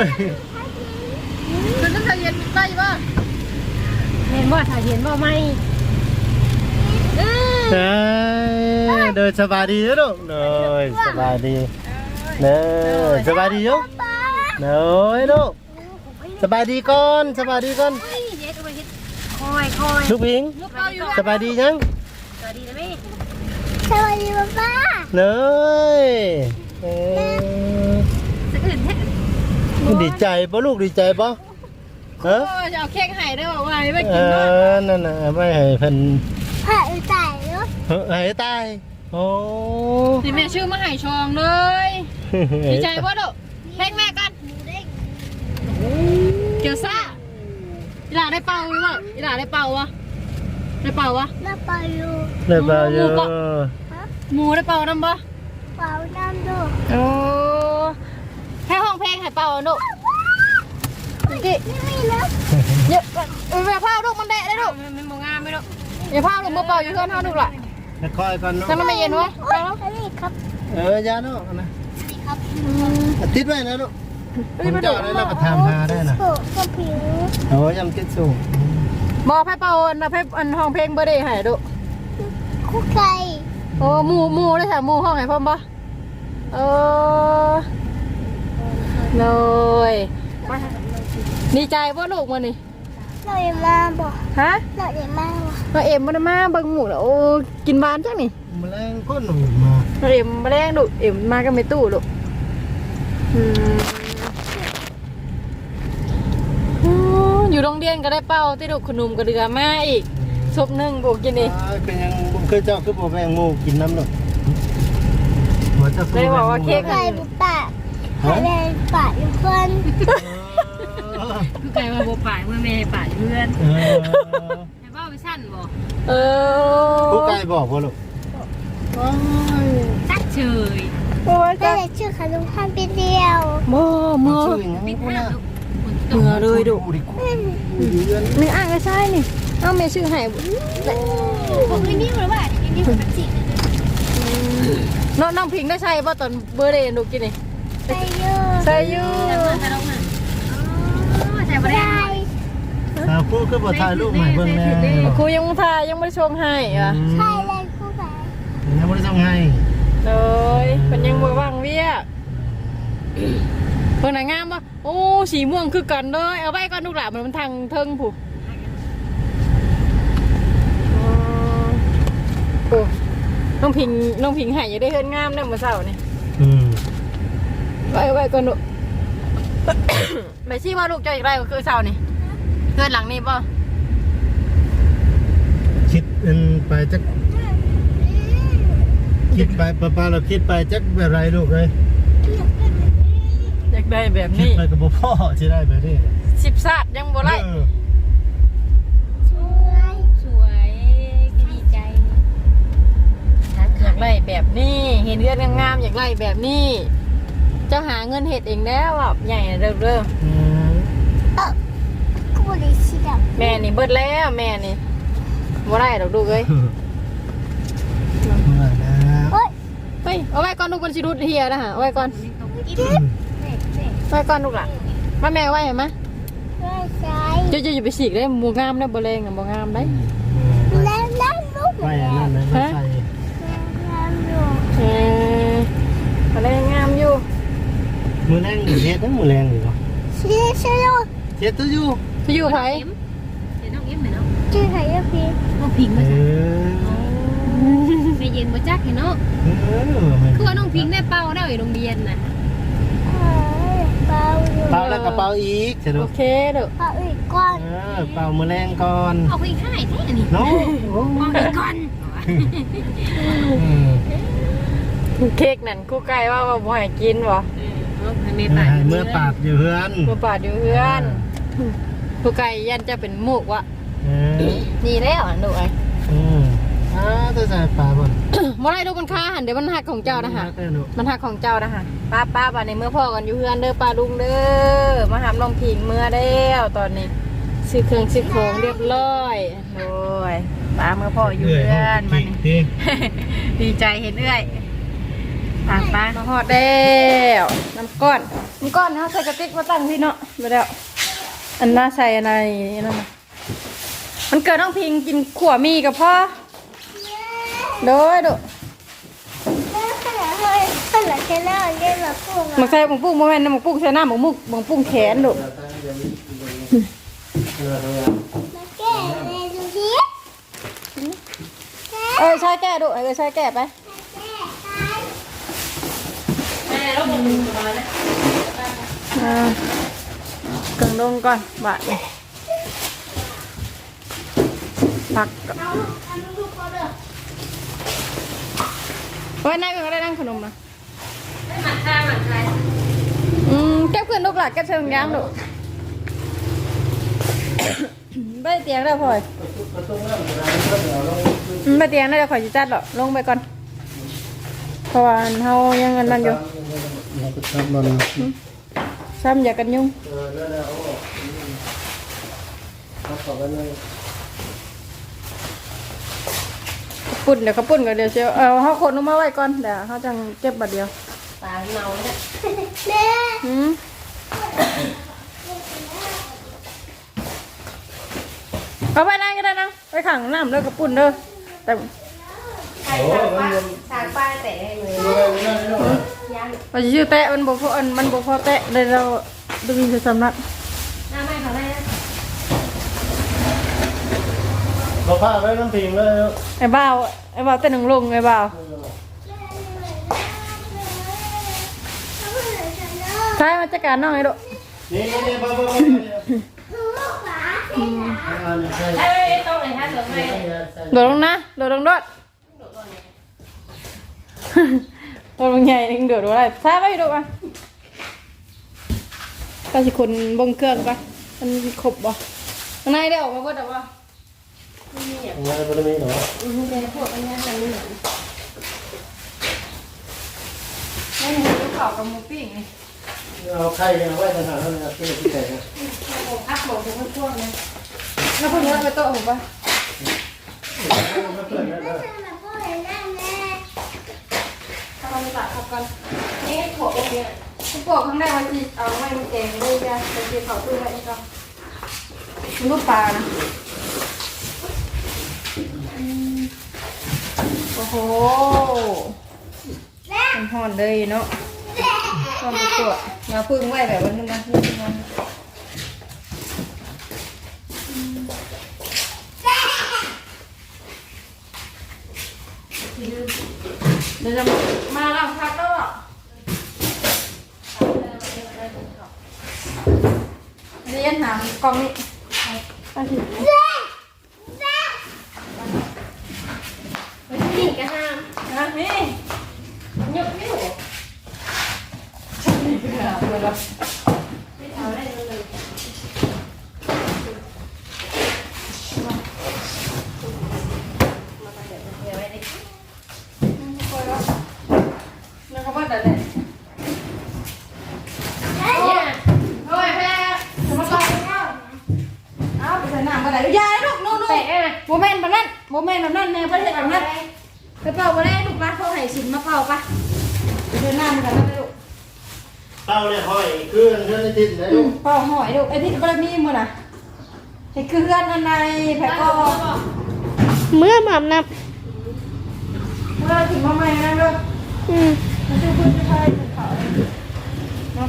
เอ้ยคือต้องเย็นไปบ่เห็นว่าถ้าเห็นว่าไม่เออเอ้ยเดินสบายดีอยู่ลูกเดินสบายดีเดินสบายดีอยู่เดินลูกสบายดีก่อนสบายดีก่อนเย็ดเอาไปเฮ็ดคอยคอยลูกพิงลูกเปาอยู่สบายดียังสวัสดีนะแม่สวัสดีป้าป้าเลยเอ้ย สะอื่นแท้ ดีใจปะลูกดีใจปะฮะโอ้จะเอาเค้กให้ได้บอกว่าไม่เอกินด้วยอนั่นน่ะไม่ให้เพิ่นผ่าอุตส่าห์เนาะเฮ้ยให้ตายโอ้นี่แม่ชื่อมาให้ชองเลยดีใจบ่ลูกเค้กแม่กันหมูเด้งเกียวซ่าอีหลาได้เป่าหรือเปล่าอีหลาได้เป่าวะได้เป่าวะน้ำปลาอยู่เลยบ่อยู่หมูได้เป่านำบ่เปล่าน้ำดูโอ้แค่ห้ องเพลงให้เป่าลูกจิไม่มีแล้วเยอะเอออย่าพาลูกมันแดะได้ลูกมันมันบ่งามไหมลูกอย่าพาลูกมาเป่าอยู่เพื่อนเท่าลูกล่ะจะคอยก่อนเนาะถ้ามันไม่เย็นวะไปแล้วอันนี้ครับ เออยาเนาะนะอันนี้ครับติดไว้นะลูกผมเจ้าได้รับประทานมาได้นะโอ้ก็ผิวโอ้ยำติดสูงบอกให้เป่าอันนะให้อันห้องเพลงเบอร์เดย์ให้ลูกคุกไก่โอ้หมูหมูได้แถมหมูห้องไหนพ่อมปะเออ เลยดีใจว่าลูกมันนี่เราอย่ามาบอกฮะเราอย่ามาบอกเราเอ็มมันมาเบิ่งหมูแล้วโอ้กินบานจังนี่แมลงก้นหนูมาเราเอ็มมาแรงลูกเอ็มมากันไม่ตู้ลูกอืมอ๋ออยู่โรงเรียนก็ได้เป้าที่ลูกขนมกระเดือมาอีกซบหนึ่งบวกกินนี่เป็นยังเคยเจ้าคือบ่แมงมูกินน้ำหรอกหัวเจ้าคือได้บอกว่าเค้กไก่บุป ผาไข่แดงปะอยู่คนคือไก่มาบ่ป่ายเมื่อแม่ป่ายเพื่อนเออให้ว่าไปสั้นบ่เออผู้ไก่บอกว่าลูกตักเฉยโอ้ยแม่จ้ะเลยชื่อขนมทานเป็นเดียวโม่โม่ชื่อยังปิดกูห้านะลูกฝนตเหกงื่อเลยดุดิกูเดือนนี่อะก็ใช่นี่เอ้าเมย์ชื่อไห้ผมไม่นิ่มหรือว่าอันนี้ผมเป็นจิ๋วน้องน้องพิงได้ใช่ป่ะตอนเบอร์เดย์ดูกินนี่ ใส่เยอะใช่อยู่แต่เมื่อแต่ลงน่ะอ๋อใส่บ่ได้ใส่สาวผู้คือบ่ถ่ายรูปใหม่เบิ่งแน่ครูยังทายยังไม่ได้ชงให้อะใช่เลยคู่แฝดยังไม่ได้ต้องให้เลยมันยังบ่ว่างเวียกเพิ่นน่ะงามป่ะโอ้สีม่วงคือกันเลยเอาไว้ก่อนลูกหลานมันมันทางเทิงผู้อ๋อโอ้น้องพิงน้องพิงให้ยังได้เฮือนงามได้เมื่อเช้านี่อืม ไว้ไว้ก่อนลูกไปชี้ว่าลูกเจ้าอีกไรก็คือเช้านี่เพื่อนหลังนี้ป่ะคิดอันไปจักคิดไปป้าป้าเราคิดไปจักแบบไรลูกเลยอยากได้แบบคิดนี้ไปกับพ่อที่ได้แบบนี้สิบซาดยังบ่ไล่เออช่วยสวยก็ดีใจอยากได้แบบนี้ เห็นเลือดงามๆอยากได้แบบนี้เจ้าหาเงินเห็ดเองแล้วอะใหญ่เริ่มเริ่มอืมกูเลยชิดับแม่นี่เบิดแล้วแม่นี่บ่ได้ดอกลูกเอ้ยเมื่อนะโอ๊ยเฮ้ยเอาไว้ก่อนลูกมันสิรุดเฮียนะฮะเอาไว้ก่อนอีดิบเอาไว้ก่อนลูกล่ะมาแม่เอาไว้เห็นไหมไม่ใช่เจ้าจะอย่าไปฉีกได้บ่งามได้บ่แรงน่ะบ่งามได้แล้วแล้วลูกไม่อันนั้นเลยไม่ใส่ น้ำอยู่ เออบ่แรงงามอยู่ มือแรงอยู่เฮ็ดนะมือแรงอยู่เนาะชื่อชื่อเฮ็ดตัวอยู่ที่อยู่ไผเดี๋ยวน้องเอ็มเนาะชื่อใครก็พี่น้องพิงเอมาจ้ะอไม่เย็นบ่จักเห็นเนาะเออมันคือว่าน้องพิงได้เป้าได้อยู่โรงเรียนน่ะเปล่าอยู่เป่าแล้วก็เป่าอีกใช่ไหมโอเคเด้อเปล่าอีกก้อนเออเป่ามือแรงก่อนเอาไปให้แท้อันนี้เนาะมองไปก่อนอืมเค้กนั่นครู่ไก่ว่าว่าบ่ให้กินบ่เออ ให้แม่เมื่ป่าอยเมื่อปากอยู่เฮือนบ่ปาดอยู่เฮือนครู่ไก่ยันจะเป็นหมูกวะเออนี่แล้วอะหนูไอ้อืมอ่าตัวใส่ปลาบ่นบ่ได้ลูกมันค่าหันเดี๋ยวมันหักของเจ้านะฮะเออหนูมันหักของเจ้านะฮะป้าป้าบัดนี้เมื่อพ่อกันอยู่เฮือนเด้อป้าลุงเด้อมาหามน้องพิงเมื่อแล้วตอนนี้ซื้อเครื่องซื้อของเรียบร้อยโอ้ยป้าเมื่อพ่ออยู่เฮือนมานี่ดิดีใจเห็นเอื้อย ป้าป้ามาฮอดแล้วน้ำก้อนเมันก้อนนะใส่กระติกมาตั้งพี่เนาะไปแล้วอันน่าใส่อะไรนั่นน่ะมันเกิดน้องพิงกินขัวมีกับพ่อโดยโดยแม่ขนาดเฮ้ยขนาดแค่หน้าเล่นแบบพวกหมักใส่หมักปุ้งโมเมนต์นะหมักปุ้งใส่หน้าหมักมุกหมักปุ้งแขนโดยมาแก้เลยดูดิเออใช่แก้โดยเออใช่แก้ไป แล้วผมสบายนะอ่าเกึ่งลงก่อนบาดนี่พักก่อนเอาลูกเอาลูกเขาเด้อไว้นายเป็นก็ได้นั่งขนมนะไม่หมักข้าวหมักใครอืมเก็บขึ้นลูกหลานเก็บเชิงยางดูไปเตียงได้วพลอยอืมไปเตียงได้เดี๋ยวขอยจิจัดหรอกลงไปก่อนเพราะว่าเฮายังเงินนั่นอยู่ ซ้ำอย่ากันยุ่งปุ่นเดี๋ยวเขาปุ่นก่อนเดี๋ยวเชียวเอาเฮาคนลงมาไว้ก่อนเดี๋ยวเฮาจังเก็บบัดเดียวตาเนาเนี่ยแม่หืมเอาไปนั่งก็ได้นะไปขังน้ำเด้อกระปุ่นเด้อแต่ใครสั่งป้าสั่งป้าแต่ให้เลย ยังว่าจะชื่อแตะมันบ่พออันมันบ่พอแตะเลยเราดูมีสำนักหน้าไม่เขาได้นะเราพาไว้น้ำพิงเลยไอ้บ่าวไอ้บ่าวเต้นหนึ่งลงไอ้บ่าวใช่มาจัดการน้องไอ้ดุนี่นี่บ้าบ้าบ้าเอ้ยต้องเลยฮะเดี๋ยวไม่โดดลงนะโดดลงโดดโดดลงใหญ่นึงโดดลงอะไรใช่ไหมดุอะก็สิคนเบงเครื่องก่อนมันขบบ่ข้างในได้ออกมาเบิดหรอวะงานบริมีเหรอพวกอันนี้มันเหมือนไม่เห็นลูกข่าวกับหมูปิ้งนี่เอาไข่เอาไว้ต่างหากแล้วนะที่ที่ไหนนะผมอัพโหลดทุกช่วงนะแล้วพวกนี้เอาไปโต๊ะผมปะ ถ้าเราไม่ตัดเขากันนี่ถั่วพวกเนี้ยทุกปอกข้างในมันจีเอาไว้มันเองเลยจ้ะเป็นจีเขาตู้ไว้นี่ก็มันรูปปลานะอืมโอ้โหมันห่อนเลยเนาะต้องไปตรวจมาพึ่งไว้แบบวันนึงนะพึ่งมันเดี๋ยวจะมาแล้วพักแล้วอะ เรียนหา กล่องนี้ตั้งถือนี่ก็ห้ามนะนี่ยกไม่ถูกเปิดแล้วไรเอาได้เลย เปิดแล้วแล้วเขาเปิดแต่ไหน เนี่ย โอ้ยแพ้จะมาต่อแล้วเอาไปใส่น้ำกันไหนยายลูกนู่นนู่น แตะนะ โมเมนต์แบบนั้นโมเมนต์แบบนั้นในประเทศแบบนั้นไปเป่าไปได้ลูกปะเขาให้สินมาเป่าปะไปเดินน้ำกันนะลูก เต้าเนี่ยห้อยคือเพื่อนที่ติดนะลูก เป่าหอยลูก ไอ้ที่บารมีมั้งนะไอ้คือเพื่อนอันใดแผลก็เมื่อหม่ำนับเมื่อถึงมาใหม่นะลูกอืมมันจะพูดจะไปจะเขาเนาะ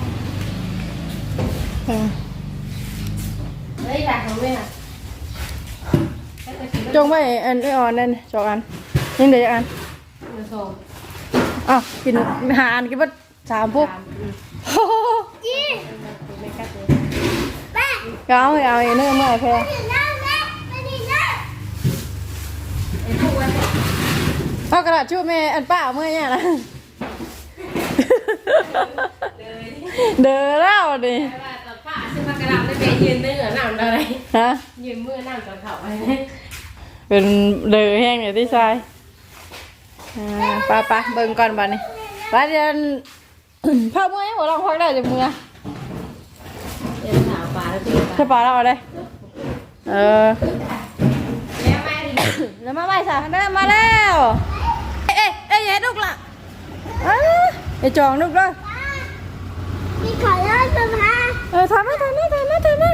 เฮ้ยด่าเขาด้วยนะจงไว้อันไออ่อนนั่นสองอันยังเดี๋ยวอันเดี๋ยวส่งอ้าวกินหาอันกินว่าสามปุ๊บโอ้โหไม่กล้าเลย เอาเอาเอาเนื้อเมื่อแพ้ไอ้พวกวันเอากระดาษชูแม่อันป้าเอาเมื่อเนี่ยนะเด้อแล้วดิแต่ว่าตอนป้าซื้อมากระดาษได้ไปยืนได้เหนือหนามอะไรฮะยืนมือหนามตอนเขาไปเป็นเด้อแห้งอย่างที่ชายอ่ป้าป้าเบิ่งก่อนบัดนี้ป้าเรียนพ่อเมื่อยังหัวเราพักได้จากเมื่อเดินถามป้า จะปลาแล้วเอาเลยเออแล้วมาไหวสาแารณมาแล้ว เอ๊ะเอ๊ะเอ๊ลูกละไอ้จองลูกละวยมีขอเล่าสภเออทำมาทำมาทำมาทำมา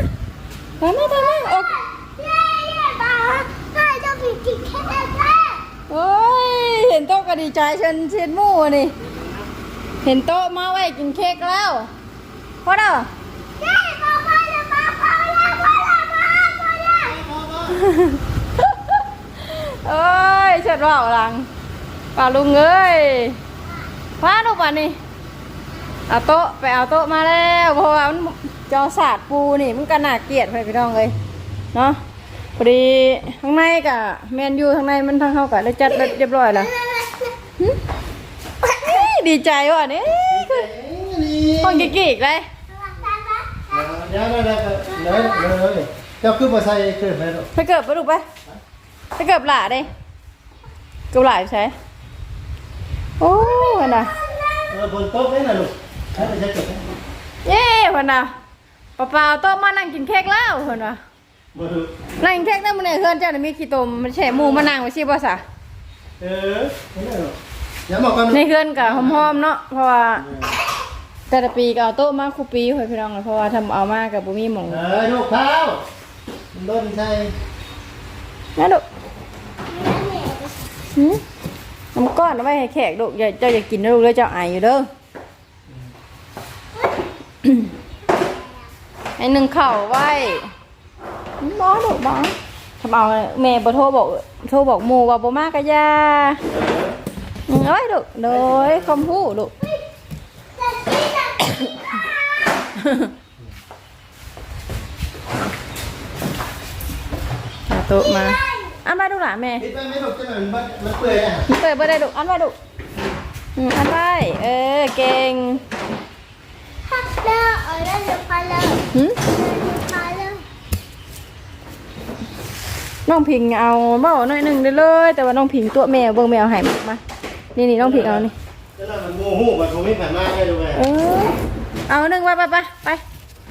ทำมาทำมาโอ้ยโอ้ยเห็นโต๊ะก็ดีใจฉันเชียนมู่นี่ เห็นโต๊ะมาไหวกินเค้กแล้วพอเด้อ เอ้ยเชิดว่าหลังป่าลุงเอ้ยพาลูกป่านนี่เอาโต๊ะไปเอาโต๊ะมาแล้วเพราะว่ามันจอศาสตร์ปูนี่มันก็น่าเกลียดไปพี่น้องเลยเนาะพอดีข้างในกะแมนยูข้างในมันทั้งเข้ากะได้จัดเรียบร้อยแล้วหึเอ้ยดีใจว่ะนี่ห้องกิ๊กๆเลยเดี๋ยวเดี๋ยวเดี๋ยว เดี๋ยวเดี๋ยวเจ้าคือบ่ใส่เกิดไหมลูกไปเกิดปะลูกไปไปเกิดหล่าเด้เกิดหล่าอยู่ใช่โอ้ยน่ะเออบนโต๊ะนี่นะลูกให้ไปใช้เกิดไหมเย้พ่นน่ะป้าเปล่าโต๊ะมานั่งกินเค้กแล้วพ่นว่ะบ่ลูกนั่งกินเค้กได้มื้อนี้เฮือนเจ้าน่ะมีขี้ตมมันแฉหมูมานั่งไว้สิบ่ซะเออนี่นะลูกอย่าบอกกันในเฮือนก็หอมๆเนาะเพราะว่าแต่ละปีก็เอาโต๊ะมาคู่ปีเฮ้ยพี่น้องเพราะว่าทำเอามาก็บ่มีหม่องเออลูกเท้า โดนใส่นะลูกหืมน้ำก้อนเอาไว้ให้แขกลูกอย่าเจ้าอย่ากินนะลูกเด้อเจ้าอายอยู่เด้อไอ้หนึ่งเข่าไว้บ้าดอกบ้าทำเอาแม่บ่โทรบอกโทรบอกหมู่ว่าบ่มากกะยาอืมเอ้ยลูกโดยคำพูดลูกเอา โต๊ะมาอันมาดูหล่ะแม่ปิดไปไม่ลูกจะหน่อยมันมันเปื่อยอะเปิดบ่ได้ลูกอันมาดูอืมอันไปเออเก่งฮักเด้อเออเด้อเดี๋ยวพาเลยหึเดี๋ยวพาเลยน้องพิงเอาเบ้าหน่อยหนึ่งได้เลย แต่ว่าน้องพิงตัวแมวเบิ่งแมวใหายมานี่นี่น้องพิงเอานี่จะหน่อยมันโมโหมันคงไม่ผ่านมากเลยลูกแม่เออเอาหนึ่งไปไปไปไป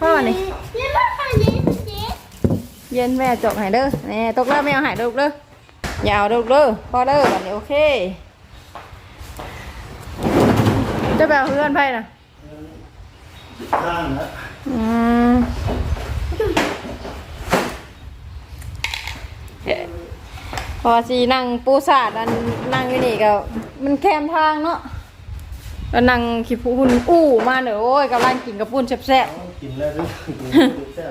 พ่อนี่เล่นมาทางนี้ทางนี้ เย็นแม่จบใหายเด้อนี่ตกเด้อแมวใหายเด้อลูกเด้ออย่าเอาเด้อลูกเด้อพ่อเด้อแบบนี้โอเคจะไปเอาเพื่อนไพ่น่ะข้างนะอืมพอสีนั่งปูสาดอันนั่งอยู่นี่ก็มันแคมทางเนาะแล้วนั่งขี้ผู้หุ่นอู้มาเนอะโอ้ยกำลังกินกระปุ้นแซ่บกินแล้วด้วยกินแซ่บ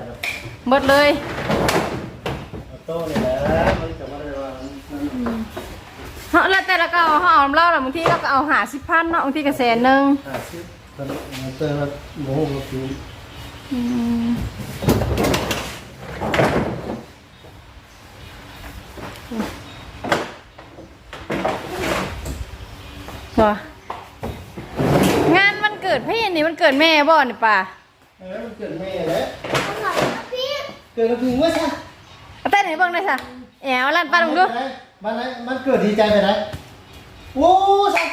หมดเลยเอาโต๊ะนี่แหละมันจะมาได้ว่าเฮาแล้วแต่ละก็เอาเฮาเอาเหล้าแล้วบางทีเราก็เอาหาสิบพันเนาะบางทีก็แสนหนึ่งห้าสิบมันมันเติมแล้วโมโหมันคืออืมว่งานมันเกิดพี่นี่มันเกิดแม่บ่นี่ป่าเออมันเกิดแม่แล้วเอาหน่อยนะ เกิดแล้วพิงว่าซะเอาเต้นให้เบิ่งได้ซะแอวลั่นป้าลงดูมันไหนมันเกิดดีใจไปไหนโอ้สัก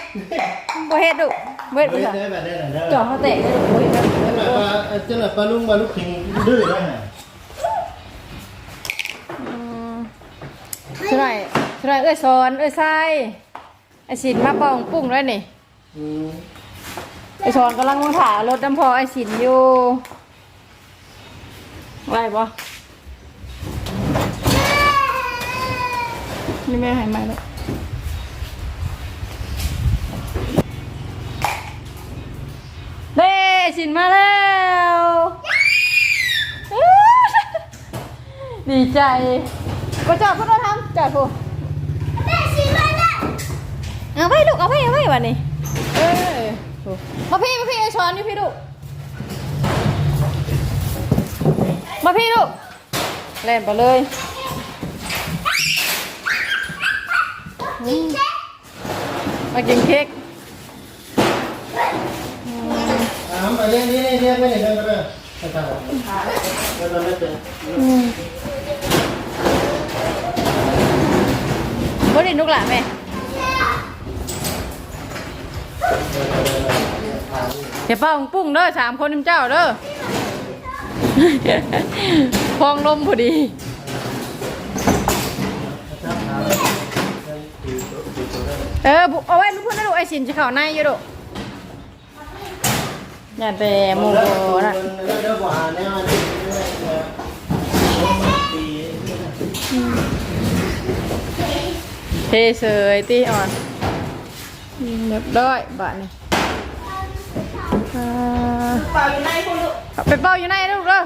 บ่เฮ็ดดุเบิดเฮ้บ่ยซะเด้อแบบนี้นะเด้อจ่อเขาแตกเลยบ่เฮ็ดเด้อจังหวะปลาจังหวะปลาลุงปลาลูกพิงดื้อได้ไงอืมช่วยช่วยเอ้ยสอนเอ้ยทรายไอ้สินมาปองปุ้งด้วยนี่อืมไอ้สอนกำลังมาถารถน้ำพอไอ้สินอยู่ไรบ่ นี่แม่หายมาแล้วเด้ไอ้สินมาแล้ว ดีใจก็จอดพุ่นเราทำจอดพุ่นแม่ชิมมาเนี่ยเอาไปลูกเอาไปเอาไปวันนี้เออมาพี่มาพี่ไอ้ช้อนอยู่พี่ลูกมาพี่ลูกเล่นไปเลย มมากินเค้กอ่าไปเรียนนี่เรียนไปไหนกันก็ได้ไปทางไปทางไม่เป็นอืมบ่ได้ลูกหลานแม่เดี๋ยวป้าของปุ้งเด้อสามคนน้ำเจ้าเด้อพองลมพอดี เออบุเอาไว้ลูกพูดนะลูกไอ้สินจะเข่าในอยู่ลูกอย่าแต่หมูโบนะเทเสยตีอ่อนเรียบร้อยบ้าทนี่อ่าเป่าอยู่ในคุณลูกไปเป่าอยู่ในลูกเด้อ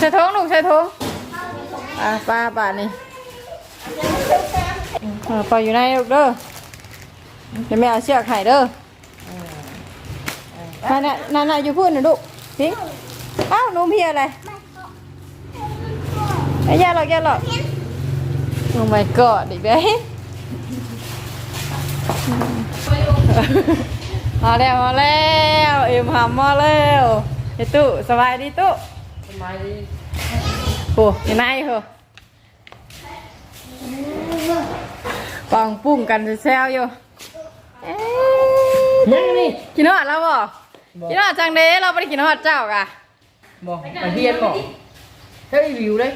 ใส่ท้องลูกใส่ท้องอ่าป้าบ้าทนี่ เออเป่าอยู่ในลูกเด้อเดี๋ยวแม่เอาเชือกให้เด้อนั่นน่ะนั่นน่ะอยู่พูดนะลูกพิงอ้าวหนูเพียอะไรไอ้ยาหรอกยาหรอกโอ้ my god อีกได้วมาแล้วมาแล้วเอ็มหำมาแล้วไอ้ตู้สบายดีตู้สบายดีโอ้ยนายเหรอ ปังปุ้งกันแซวๆอยู่เอ๊ะยังนี่กินฮอดแล้วบ่กินฮอดจังเด้เราไม่ได้กินฮอดเจ้ากะบอกไปเรียนบอกเฮ้ยวิวเลย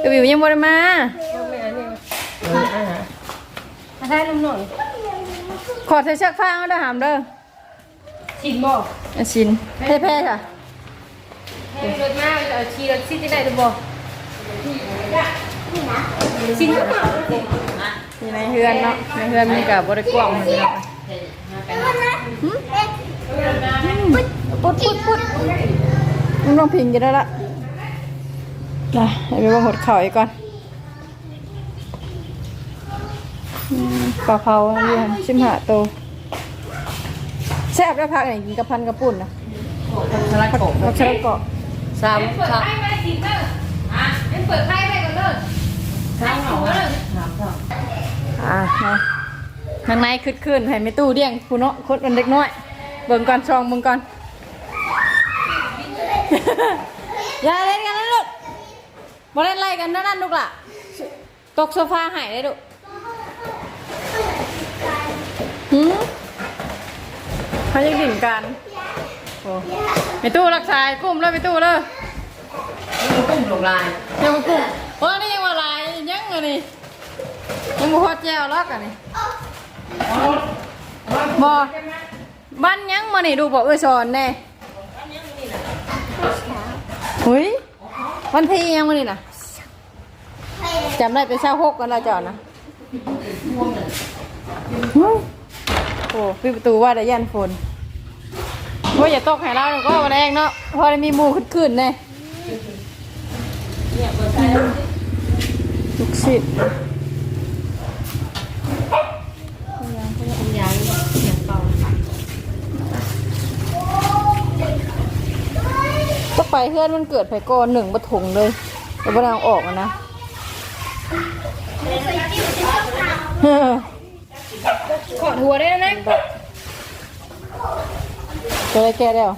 เอวิวยังบ่ได้มาไม่อันนี้เอออ่ามาได้นุ่มหน่อยขอใส่เชือกฟางเอาเด้อหามเด้อชินบอกอาชินเพ่ๆค่ะให้รถมาเอาชีรถซีที่ไหนจะบอก ชินก็มาอยู่ในเฮือนเนาะในเฮือนมันกับบริกว้างเหมือนกันเนาะปุ๊ดปุ๊ดปุ๊ดมึงต้องพิงกันได้ละนะให้ไปว่าหดเข่าอีกก่อนอืมปลาเผาเรียนชิมหาโตวแซ่บได้พักไหนกินกับพันกับปุ่นนะทลายกบเราใช้เกาะสามสามไพ่ไปสิเด้ออะงั้นเปิดไพ่ไปก่ อนเด้อสามเหรอสามสามอ่านะข้างในคึดขึ้นให้ไม่ตู้เดี้ยงผู้เนาะคดมันเล็กน้อย เบิ่งก่อนช่องเบิ่งก่อน อย่าเล่นกันนะลูกบ่เล่นไล่กันนะนั่นลูกล่ะ ตกโซฟาหายได้ลูกหืมเขายังดิ่งกันโอ้ไม่ตู้รักษากุ้มเลยไม่ตู้เลยนี่กุ้งหลงลายยังมากุ้มโอ้นี่ยัง มาลายยังอันนี้ยังมาพอแจวล็อกอันนี้บอบ้านยังมานี่ดูบอกเอ้ยสอนแน่เฮ้ยวันที่ยังมานี่นะจำได้เป็นเช้าหกกันและจอดนะเฮ้ยโอ้ปิดประตูว่าได้ยันฝนว่าอย่าตกให้เราเดี๋ยวก็มาแรงเนาะพอได้มีหมูขึ้นๆแน่ลู กศิษย์ยางเสียงเบาก็ไปเพื่อนมันเกิดไผก่อนหนึ่งบะถงเลยแล้วบ่ได้เอาออกอะนะเฮ้อขอดหัวได้นะจะได้แก้แล้ว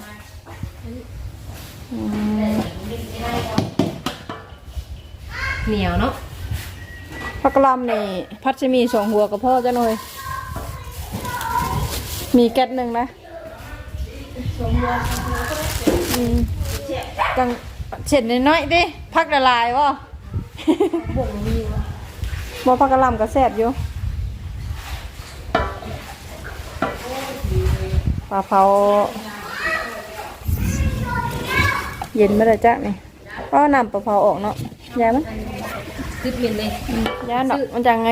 อืมเหนียวเนาะ ผักกะหลำนี่พัดจะมีสองหัวกับพ่อจ้ะหน่อยมีแก๊สหนึ่งนะอืมจังเฉดน้อยๆดิพักละลายวะ บ่งมีวะบ่พักกะหลำก็แซ่บอยู่ปลาเผาเย็นไม่ได้จ้ะนี่ก็นำปลาเผาออกเนาะยายมั้ย คือเปลี่ยนเลยยายเนาะมันจังไง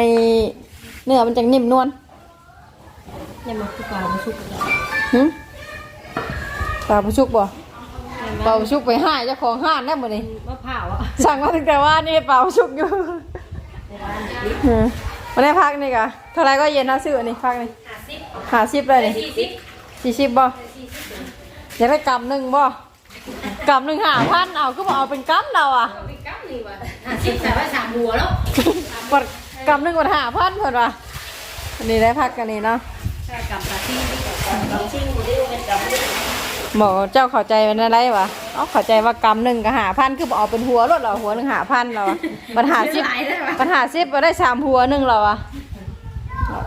เนื้อมันจังนิ่มนวลยังมาคือปลาไม่ชุกเลยหึปลาผู้ชุกบ่ปลาผู้ชุกไปห้ายเจ้าของห้านได้หมดนี่มะพร้าวอะสั่งมาตั้งแต่ว่านี่ปลาผู้ชุกอยู่อืมวันนี้พักนี่กะเท่าไรก็เย็นนะซื้ออันนี้พักนี่หาสิบเลยนี่สี่สิบสี่สิบบ่อยากได้กำหนึ่งบ่กำหนึ่งหาพันเอาก็บอกเอาเป็นกำเราอะเป็ นกั๊มนี่วะห้าสิบแต่ว่าสามหัวแล้วกดกำหนึ่งกดหาพันเพิ่นว่ะอันนี้ได้พักกันนี่เนาะใช่กับปลาที่เราชิงกูได้เป็นกั๊มบอกเจ้าเข้าใจเป็นอะไรวะเอาเข้าใจว่ากำหนึ่งก็หาพันคือบอกเอาเป็นหัวรถเราหัวหนึ่งหาพันเราอะปัญหาสิบปัญหาสิบก็ได้สามหัวหนึ่งเราอะ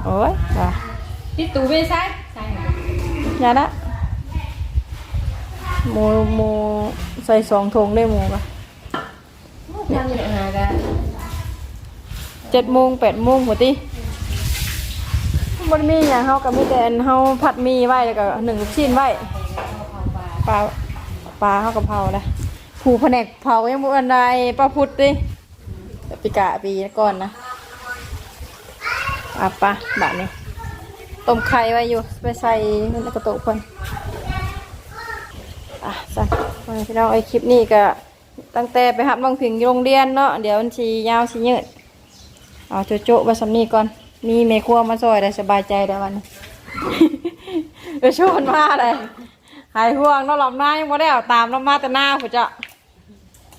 โอ้ยว่ะที่ตูไม่ใช่ใช่อย่าละหมูหมูใส่สองถุงได้หมูปะ ทำยังไงกันเจ็ดโมงแปดโมงหัวตีมันมีอย่างเฮากับมีแต่เฮาผัดหมีไว้แล้วก็หนึ่งลูกชิ้นไว้ปลาปลาเฮากับเผาเลยผูแผนกเผายังบ่อันใดป้าพุทธดิเดี๋ยวปีกะปีก่อนนะอะปะบะนี่ต้มไข่ไว้อยู่ไปใส่กระโตกเพิ่นอะสั่นวันนี้พี่น้องไอ้คลิปนี้ก็ ตั้งแต่ไปหับน้องผิงอยู่โรงเรียนเนาะเดี๋ยวมันชียาวชียืดเอาโจโจะๆไว้สำนีก่อนมีเมครัวมาซอยได้สบายใจได้วันไปชวนมาเลยหายห่วงเราหลับหน้ายังบ่ได้เอาตามเรามาแต่หน้าผู้จะ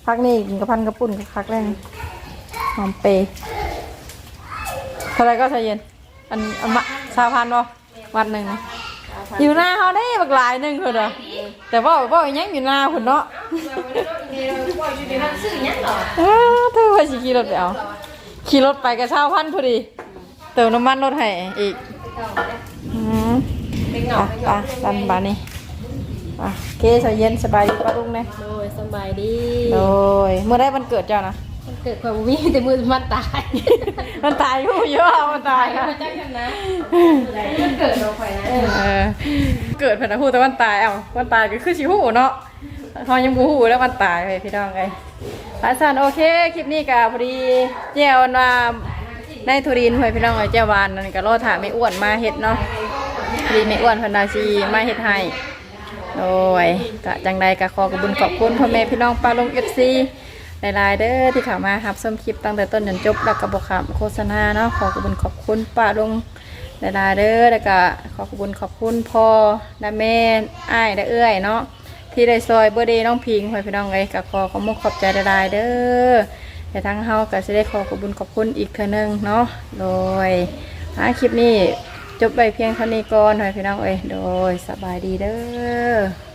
พักนี่กินกระพันกระปุ่นกระพักแรงหอมเปย์เท่าไรก็ใช้เย็นอันอันมะชาพันบ่วันหนึ่งอยู่หน้าเขาได้บักหลายหนึ่งคนเด้อแต่ว่าว่าอีหยังอยู่หน้าคนเนาะ อ้าวเธอว่าสิขี่รถไปเอาขี่รถไปกับชาวพันพอดี เติมน้ำมันรถให้อีกอืมอะไปตันบานี่อะโอเคสายเย็นสบายดีป้าลุงเนี่ยโดยสบายดีโดยเมื่อได้วันเกิดเจ้านะมันเกิดความวิ่งแต่มือมันตาย มันตายอยู่เยอะมันตายค่ะจังกันนะมันเกิดเราไปนะเออเกิดผ่านหูแต่วันตายเอ้าวันตายก็คือชิหูเนาะ เขายังบูหูแล้ววันตายไปพี่น้องไงอาสันโอเค คลิปนี้ก็พอดีเจ้าว่าในทุรินไปพี่น้องไอ้เจ้าวานนั่นก็รอถามไม่อ้วนมาเฮ็ดเนาะพอดีไม่อ้วนพันดาชีมาเฮ็ดให้โดยกะจังใดกะขอกระบุญขอบคุณพ่อแม่พี่น้องปลาลงเอฟซีหลายๆเด้อที่เข้ามารับชมคลิปตั้งแต่ต้นจนจบแล้วก็บอกคำโฆษณาเนาะขอกระบุญขอบคุณปลาลงหลายๆเด้อแล้วก็ขอกระบุญขอบคุณพ่อและแม่อ้ายและเอื้อยเนาะ ที่ได้ซอยเบอร์เดย์น้องพิงพ่อพี่น้องเลยกะขอขอบมุกขอบใจหลายเด้อแต่ทั้งเฮาก็จะได้ขอขอบุญขอบคุณอีกเทื่อนึงเนาะโดยหาคลิปนี้จบไปเพียงเท่านี้ก่อนพ่อพี่น้องเอ้ยโดยสบายดีเด้อ